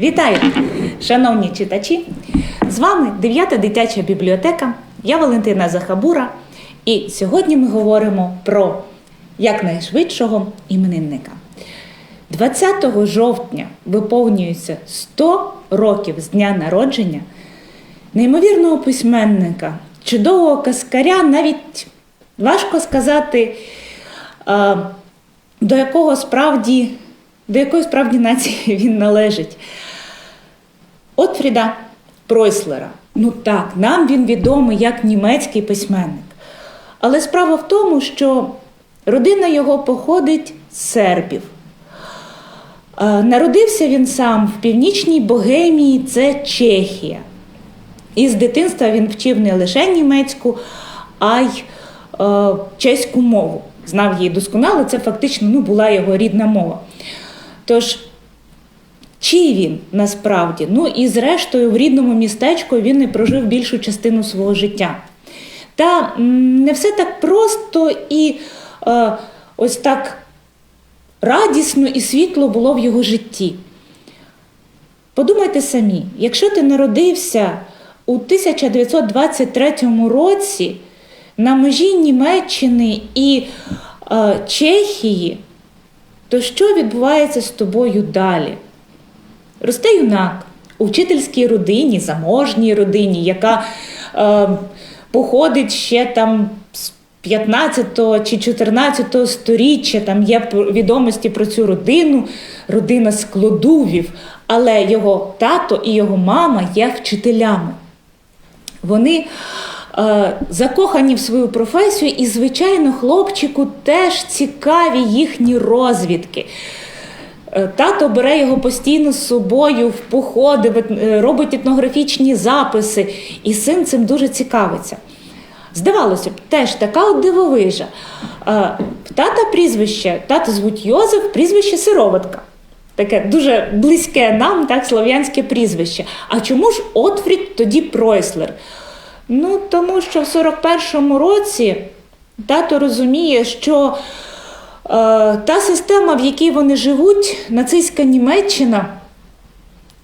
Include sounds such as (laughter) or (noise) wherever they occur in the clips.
Вітаю, шановні читачі! З вами 9 дитяча бібліотека. Я Валентина Захабура. І сьогодні ми говоримо про якнайшвидшого іменинника. 20 жовтня виповнюється 100 років з дня народження неймовірного письменника, чудового каскаря, навіть важко сказати, до якого справді, до якої справді нації (laughs) він належить. Отфріда Пройслера. Ну так, нам він відомий як німецький письменник. Але справа в тому, що родина його походить з сербів. Народився він сам в північній Богемії, це Чехія. І з дитинства він вчив не лише німецьку, а й е, чеську мову. Знав її досконало, це фактично ну, була його рідна мова. Тож, чий він насправді? Ну і зрештою, в рідному містечку він і прожив більшу частину свого життя. Та не все так просто і е, ось так радісно і світло було в його житті. Подумайте самі, якщо ти народився у 1923 році на межі Німеччини і е, Чехії, то що відбувається з тобою далі? Росте юнак у вчительській родині, заможній родині, яка е, походить ще там з 15 чи 14 сторіччя, там є відомості про цю родину, родина складувів, але його тато і його мама є вчителями. Вони е, закохані в свою професію, і, звичайно, хлопчику теж цікаві їхні розвідки. Е, Тато бере його постійно з собою в походи, е, робить етнографічні записи, і син цим дуже цікавиться. Здавалося б, теж така от дивовижа. Е, Тата прізвище, тата звуть Йозеф, прізвище Сироватка. Таке дуже близьке нам, так, слов'янське прізвище. А чому ж Отфрід тоді Пройслер? Ну, тому що в 41-му році тато розуміє, що та система, в якій вони живуть, нацистська Німеччина,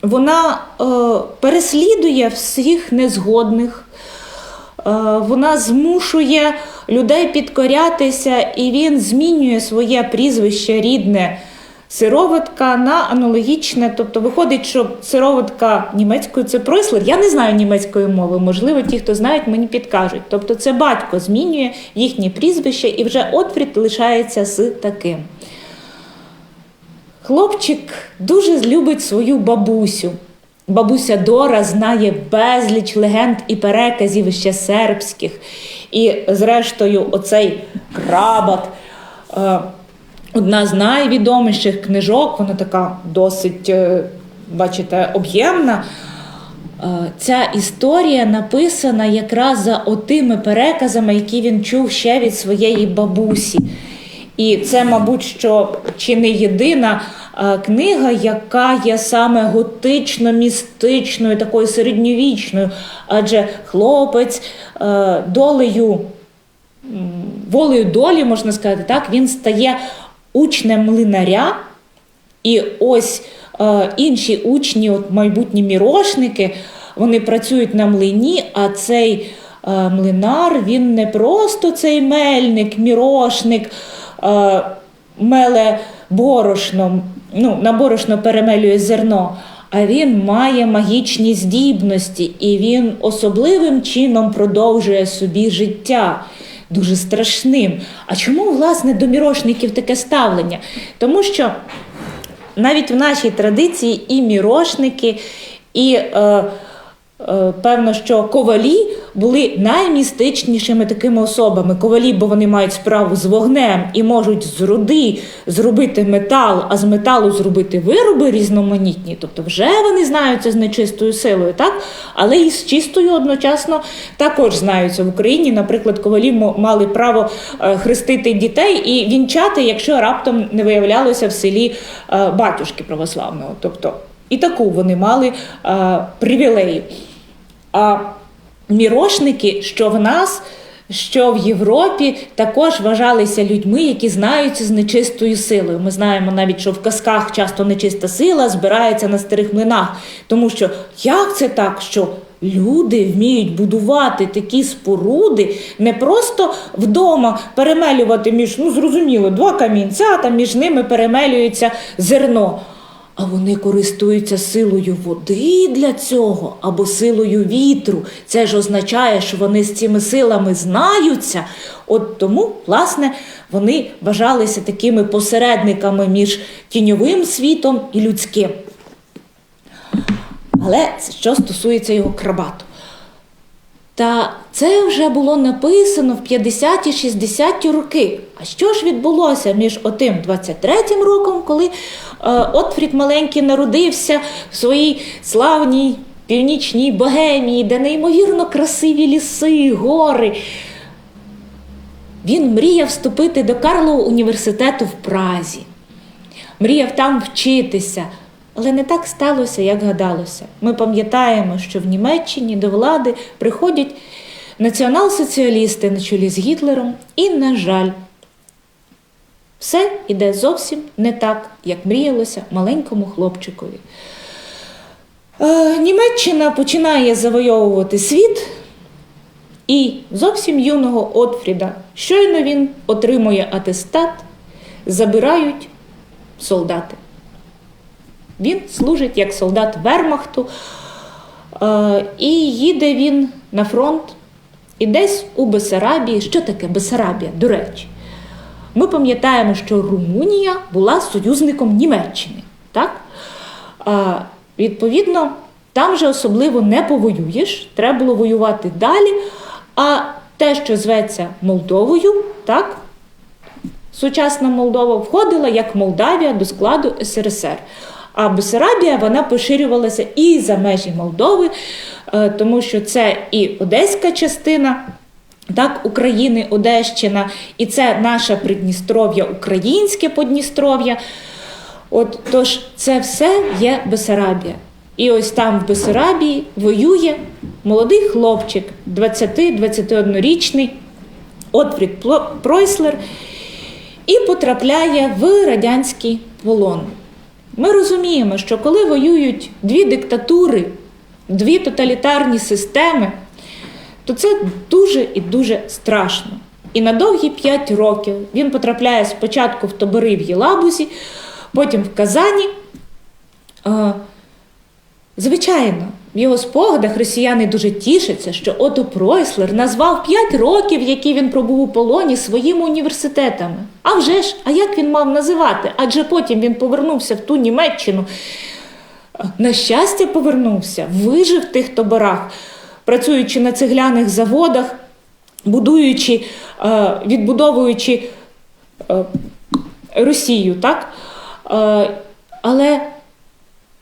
вона е, переслідує всіх незгодних. Е, Вона змушує людей підкорятися, і він змінює своє прізвище рідне сироватка на аналогічне. Тобто виходить, що сироватка німецькою це Пройслер. Я не знаю німецької мови, можливо, ті, хто знають, мені підкажуть. Тобто це батько змінює їхнє прізвище, і вже Отфрід лишається з таким. Хлопчик дуже любить свою бабусю. Бабуся Дора знає безліч легенд і переказів ще сербських. І, зрештою, оцей крабат. Одна з найвідоміших книжок, вона така досить, е, бачите, об'ємна. Е, Ця історія написана якраз за отими переказами, які він чув ще від своєї бабусі. І це, мабуть, що чи не єдина е, книга, яка є саме готично-містичною, такою середньовічною, адже хлопець долею волею долі, можна сказати, так, він стає учнем млинаря, і ось е, інші учні, от майбутні мірошники, вони працюють на млині, а цей е, млинар, він не просто цей мельник, мірошник, е, меле борошно, ну, на борошно перемелює зерно. А він має магічні здібності, і він особливим чином продовжує собі життя. Дуже страшним. А чому, власне, до мірошників таке ставлення? Тому що навіть в нашій традиції і мірошники, і е, певно, що ковалі були наймістичнішими такими особами. Ковалі, бо вони мають справу з вогнем і можуть з руди зробити метал, а з металу зробити вироби різноманітні. Тобто, вже вони знаються з нечистою силою, так? Але і з чистою одночасно також знаються в Україні. Наприклад, ковалі мали право е, хрестити дітей і вінчати, якщо раптом не виявлялося в селі е, батюшки православного. Тобто і таку вони мали е, привілею. А мірошники, що в нас що в Європі також вважалися людьми, які знаються з нечистою силою. Ми знаємо навіть, що в казках часто нечиста сила збирається на старих млинах. Тому що як це так, що люди вміють будувати такі споруди, не просто вдома перемелювати між, ну зрозуміло, два камінця, там між ними перемелюється зерно. А вони користуються силою води для цього або силою вітру. Це ж означає, що вони з цими силами знаються. От тому, власне, вони вважалися такими посередниками між тіньовим світом і людським. Але що стосується його крабату. Та це вже було написано в 50-60 роки. А що ж відбулося між отим 23-м роком, коли Отфрід маленький народився в своїй славній північній Богемії, де неймовірно красиві ліси, гори. Він мріяв вступити до Карлового університету в Празі, мріяв там вчитися. Але не так сталося, як гадалося. Ми пам'ятаємо, що в Німеччині до влади приходять націонал-соціалісти на чолі з Гітлером, і, на жаль, все йде зовсім не так, як мріялося маленькому хлопчикові. Е, Німеччина починає завойовувати світ, і зовсім юного Отфріда, щойно він отримує атестат, забирають солдати. Він служить як солдат Вермахту, е, і їде він на фронт. І десь у Бесарабії, що таке Бесарабія, до речі, ми пам'ятаємо, що Румунія була союзником Німеччини. Так? А, Відповідно, там же особливо не повоюєш, треба було воювати далі. А те, що зветься Молдовою, так, сучасна Молдова входила як Молдавія до складу СРСР. А Бесарабія вона поширювалася і за межі Молдови, е, тому що це і Одеська частина. Так, України, Одещина, і це наше Придністров'я, українське Подністров'я. От тож це все є Бесарабія. І ось там в Бесарабії воює молодий хлопчик, 20-21-річний Отфрід Пройслер, і потрапляє в радянський полон. Ми розуміємо, що коли воюють дві диктатури, дві тоталітарні системи, то це дуже і дуже страшно. І на довгі п'ять років він потрапляє спочатку в табори в Єлабузі, потім в Казані. Звичайно, в його спогадах росіяни дуже тішаться, що Ото Пройслер назвав п'ять років, які він пробув у полоні, своїми університетами. А вже ж, а як він мав називати? Адже потім він повернувся в ту Німеччину. На щастя, повернувся, вижив в тих таборах, працюючи на цегляних заводах, будуючи, е, відбудовуючи е, Росію. так? Е, але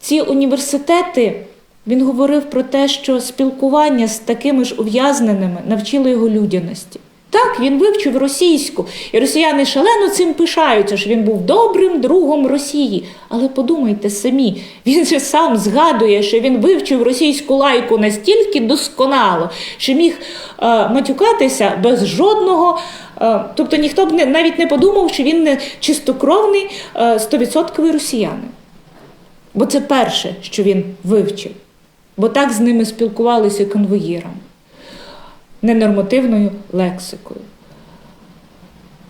ці університети, він говорив про те, що спілкування з такими ж ув'язненими навчило його людяності. Так, він вивчив російську, і росіяни шалено цим пишаються, що він був добрим другом Росії. Але подумайте самі, він же сам згадує, що він вивчив російську лайку настільки досконало, що міг е, матюкатися без жодного. Е, тобто ніхто б не, навіть не подумав, що він не чистокровний е, стовідсотковий росіянин. Бо це перше, що він вивчив, бо так з ними спілкувалися конвоїрами, ненормативною лексикою.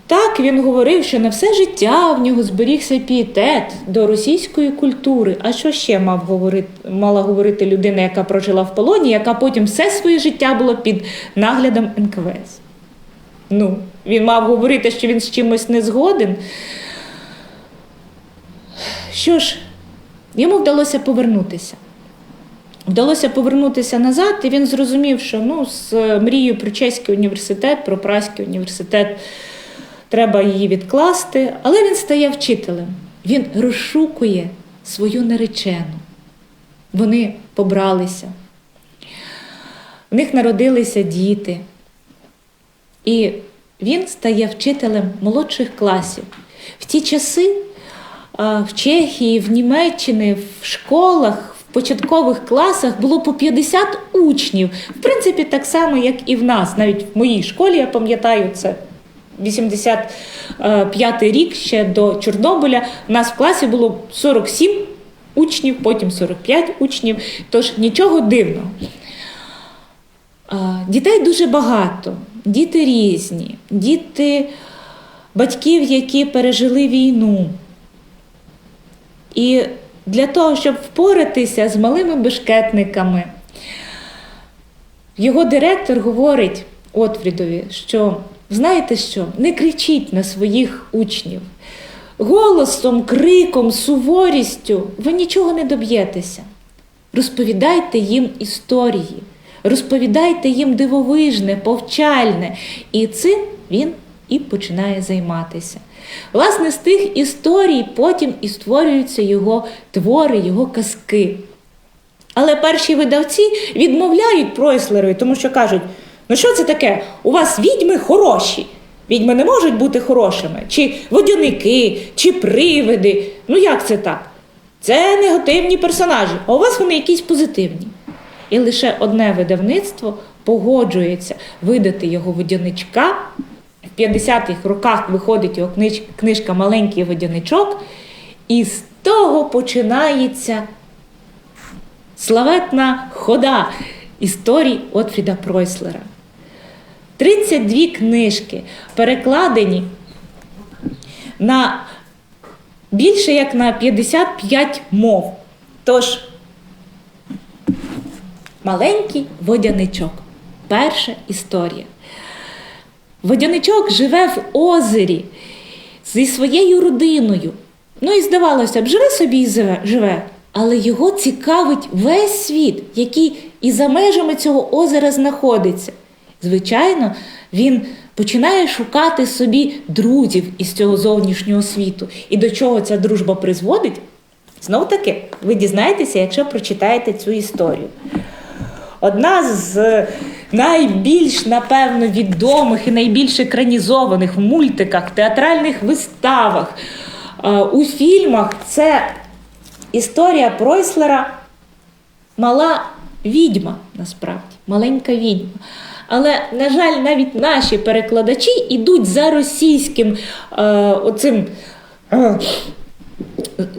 Так він говорив, що на все життя в нього зберігся пієтет до російської культури. А що ще мав говорити, мала говорити людина, яка прожила в полоні, яка потім все своє життя була під наглядом НКВС? Ну, він мав говорити, що він з чимось не згоден. Що ж, Йому вдалося повернутися. Вдалося повернутися назад, і він зрозумів, що ну, з мрією про чеський університет, про Праський університет треба її відкласти, але він стає вчителем. Він розшукує свою наречену. Вони побралися. В них народилися діти. І він стає вчителем молодших класів. В ті часи в Чехії, в Німеччині, в школах, початкових класах було по 50 учнів. В принципі, так само, як і в нас. Навіть в моїй школі я пам'ятаю це. 85 рік ще до Чорнобиля. У нас в класі було 47 учнів, потім 45 учнів. Тож нічого дивного. Дітей дуже багато, діти різні, діти батьків, які пережили війну. І для того, щоб впоратися з малими бешкетниками, його директор говорить Отфрідові, що знаєте що, не кричіть на своїх учнів. Голосом, криком, суворістю ви нічого не доб'єтеся. Розповідайте їм історії, розповідайте їм дивовижне, повчальне. І цим він і починає займатися. Власне, з тих історій потім і створюються його твори, його казки. Але перші видавці відмовляють Пройслерові, тому що кажуть: ну що це таке? У вас відьми хороші. Відьми не можуть бути хорошими, чи водяники, чи привиди. Ну як це так? Це негативні персонажі, а у вас вони якісь позитивні. І лише одне видавництво погоджується видати його водяничка. В 50-х роках виходить його книж, книжка Маленький водяничок, і з того починається славетна хода історій Отфріда Пройслера. 32 книжки перекладені на більше як на 55 мов. Тож, маленький водяничок. Перша історія. Водяничок живе в озері зі своєю родиною. Ну і здавалося б, живе собі і живе, але його цікавить весь світ, який і за межами цього озера знаходиться. Звичайно, він починає шукати собі друзів із цього зовнішнього світу. І до чого ця дружба призводить? Знов таки, ви дізнаєтеся, якщо прочитаєте цю історію. Одна з найбільш, напевно, відомих і найбільш екранізованих в мультиках, театральних виставах, у фільмах це історія Пройслера Мала відьма, насправді, маленька відьма. Але, на жаль, навіть наші перекладачі йдуть за російським е, оцим. Е,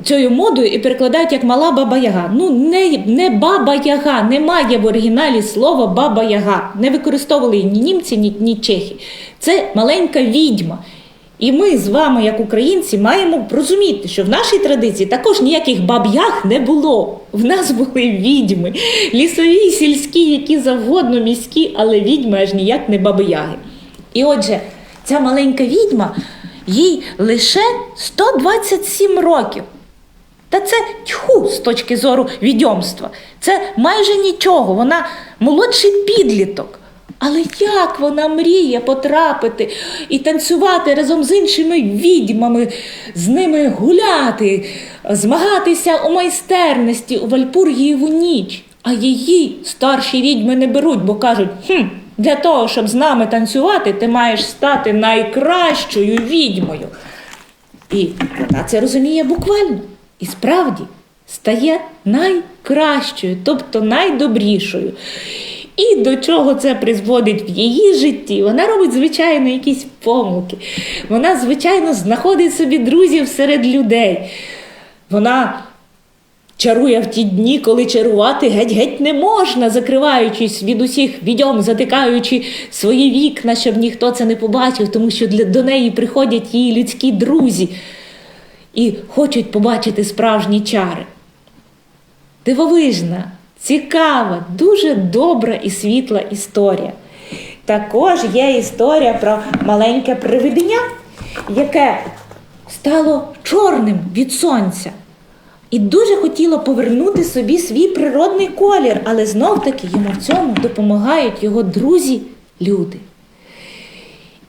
Цією модою і перекладають як мала баба Яга. Ну, не не баба Яга, немає в оригіналі слова баба Яга. Не використовували ні німці, ні, ні чехи. Це маленька відьма. І ми з вами, як українці, маємо розуміти, що в нашій традиції також ніяких баб'ях не було. В нас були відьми, лісові, сільські, які завгодно міські, але відьми аж ніяк не баби-яги. І отже, ця маленька відьма, їй лише 127 років. Та це тьху з точки зору відьомства. Це майже нічого. Вона молодший підліток. Але як вона мріє потрапити і танцювати разом з іншими відьмами, з ними гуляти, змагатися у майстерності у Вальпургієву ніч. А її старші відьми не беруть, бо кажуть, хм, для того, щоб з нами танцювати, ти маєш стати найкращою відьмою. І вона це розуміє буквально. І справді стає найкращою, тобто найдобрішою. І до чого це призводить в її житті? Вона робить, звичайно, якісь помилки. Вона, звичайно, знаходить собі друзів серед людей. Вона чарує в ті дні, коли чарувати геть-геть не можна, закриваючись від усіх відьом, затикаючи свої вікна, щоб ніхто це не побачив, тому що для, до неї приходять її людські друзі і хочуть побачити справжні чари. Дивовижна. Цікава, дуже добра і світла історія. Також є історія про маленьке привидення, яке стало чорним від сонця. І дуже хотіло повернути собі свій природний колір, але знов-таки йому в цьому допомагають його друзі-люди.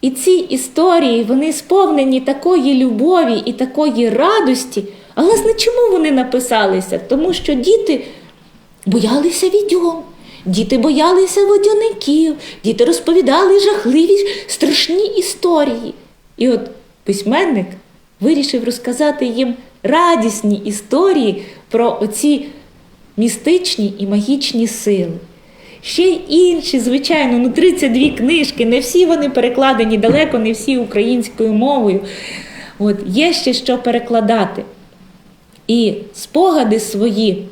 І ці історії, вони сповнені такої любові і такої радості. А власне, чому вони написалися? Тому що діти боялися відьом, діти боялися водяників, діти розповідали жахливі страшні історії. І от письменник вирішив розказати їм радісні історії про оці містичні і магічні сили. Ще й інші, звичайно, ну 32 книжки, не всі вони перекладені далеко, не всі українською мовою. От, є ще що перекладати. І спогади свої.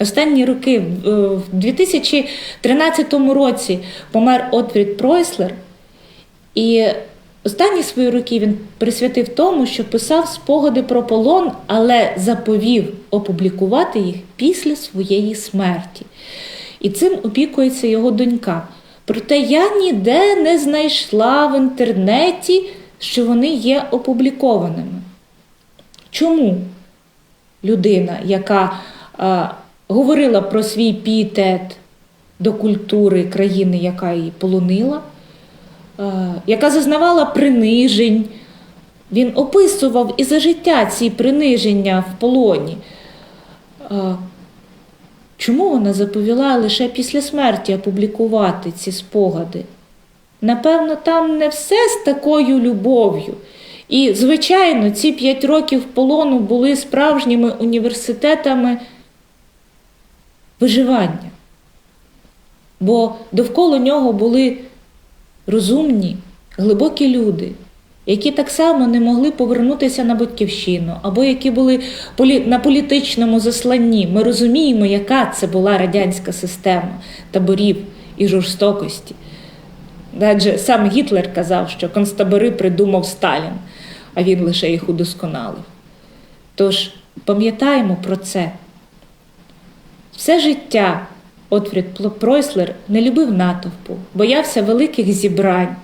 Останні роки, в е, 2013 році помер Отфрід Пройслер, і останні свої роки він присвятив тому, що писав спогади про полон, але заповів опублікувати їх після своєї смерті. І цим опікується його донька. Проте я ніде не знайшла в інтернеті, що вони є опублікованими. Чому людина, яка е, говорила про свій пієтет до культури країни, яка її полонила, яка зазнавала принижень, він описував і за життя ці приниження в полоні. Е, Чому вона заповіла лише після смерті опублікувати ці спогади? Напевно, там не все з такою любов'ю. І, звичайно, ці п'ять років полону були справжніми університетами виживання. Бо довкола нього були розумні, глибокі люди, які так само не могли повернутися на батьківщину, або які були на політичному засланні. Ми розуміємо, яка це була радянська система таборів і жорстокості. Адже сам Гітлер казав, що концтабори придумав Сталін, а він лише їх удосконалив. Тож пам'ятаємо про це. Все життя Отфрід Пройслер не любив натовпу, боявся великих зібрань.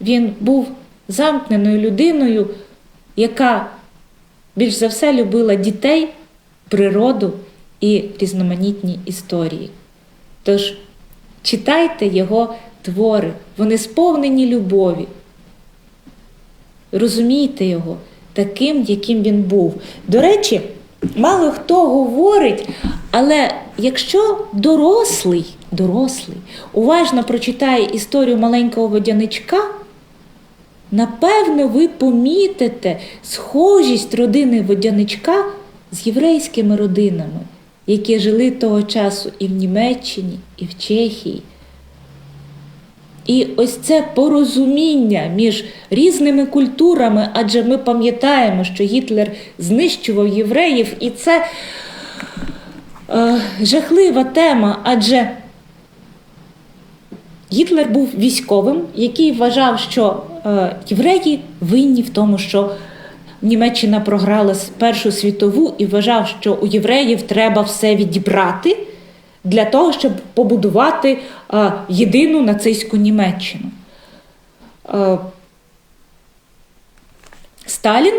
Він був замкненою людиною, яка більш за все любила дітей, природу і різноманітні історії. Тож читайте його твори, вони сповнені любові. Розумійте його таким, яким він був. До речі, мало хто говорить, але якщо дорослий, дорослий уважно прочитає історію маленького водяничка, напевно, ви помітите схожість родини водяничка з єврейськими родинами, які жили того часу і в Німеччині, і в Чехії. І ось це порозуміння між різними культурами, адже ми пам'ятаємо, що Гітлер знищував євреїв, і це е, жахлива тема, адже Гітлер був військовим, який вважав, що е, євреї винні в тому, що Німеччина програла Першу світову, і вважав, що у євреїв треба все відібрати для того, щоб побудувати єдину нацистську Німеччину. Сталін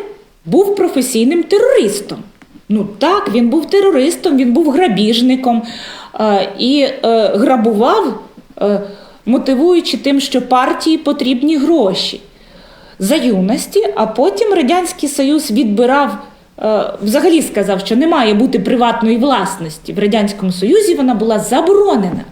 був професійним терористом. Ну так, він був терористом, він був грабіжником і е, грабував, е, мотивуючи тим, що партії потрібні гроші за юності, а потім Радянський Союз відбирав, взагалі сказав, що не має бути приватної власності. В Радянському Союзі вона була заборонена.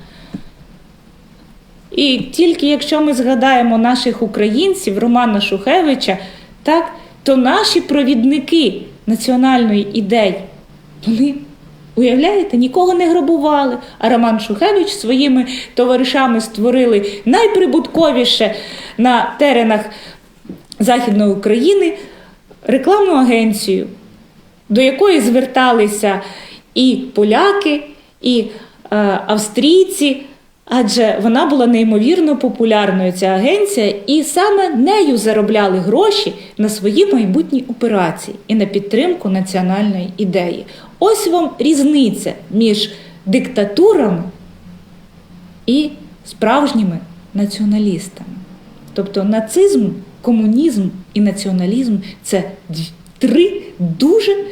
І тільки якщо ми згадаємо наших українців, Романа Шухевича, так, то наші провідники національної ідеї, вони, уявляєте, нікого не грабували. А Роман Шухевич своїми товаришами створили найприбутковіше на теренах Західної України рекламну агенцію, до якої зверталися і поляки, і е, австрійці, адже вона була неймовірно популярною, ця агенція, і саме нею заробляли гроші на свої майбутні операції і на підтримку національної ідеї. Ось вам різниця між диктатурами і справжніми націоналістами. Тобто нацизм, комунізм і націоналізм це три дуже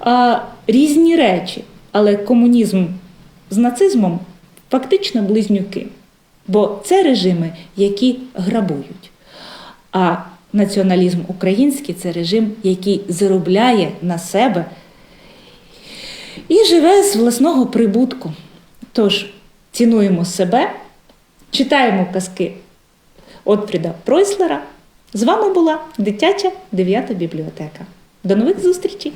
а, різні речі. Але комунізм з нацизмом фактично близнюки. Бо це режими, які грабують. А націоналізм український це режим, який заробляє на себе і живе з власного прибутку. Тож цінуємо себе, читаємо казки Отфріда Пройслера. З вами була дитяча 9 бібліотека. До нових зустрічей!